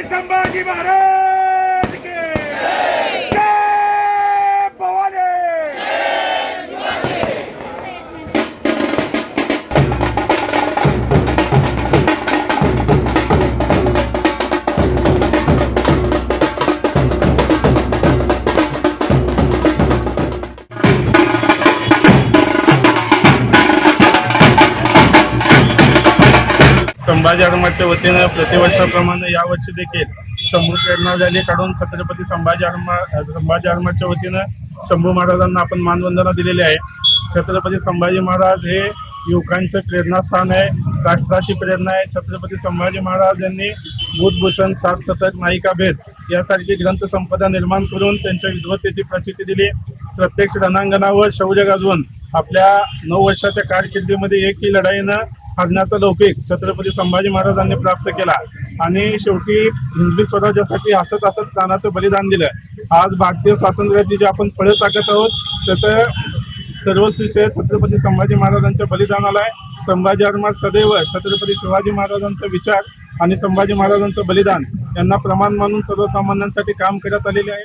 संभाजी महाराज! संभाजी आरमारच्या वतीनं प्रतिवर्षाप्रमाणे यावर्षी देखील शंभू प्रेरणा काढून छत्रपती संभाजी आरमार संभाजी आरमारच्या वतीनं शंभू महाराजांना आपण मानवंदना दिलेली आहे. छत्रपती संभाजी महाराज हे युवकांचं प्रेरणास्थान आहे राष्ट्राची प्रेरणा आहे. छत्रपती संभाजी महाराज यांनी बुधभूषण सात शतक नायिका भेद यासारखी ग्रंथसंपदा निर्माण करून त्यांच्या विद्वत्तेची प्रचिती दिली. प्रत्यक्ष रणांगणावर शौर्य गाजवून आपल्या नऊ वर्षाच्या कारकिर्दीमध्ये एकही लढाईनं हरण्याचा लौकिक छत्रपती संभाजी महाराजांनी प्राप्त केला. आणि शेवटी हिंदवी स्वराज्यासाठी हसत हसत प्राणाचं बलिदान दिलं. आज भारतीय स्वातंत्र्याची जे आपण फळं टाकत आहोत त्याचं सर्वस्वी छत्रपती संभाजी महाराजांच्या बलिदानाला आहे. संभाजी अर्मात सदैव छत्रपती शिवाजी महाराजांचा विचार आणि संभाजी महाराजांचं बलिदान यांना प्रमाण मानून सर्वसामान्यांसाठी काम करत आलेले आहे.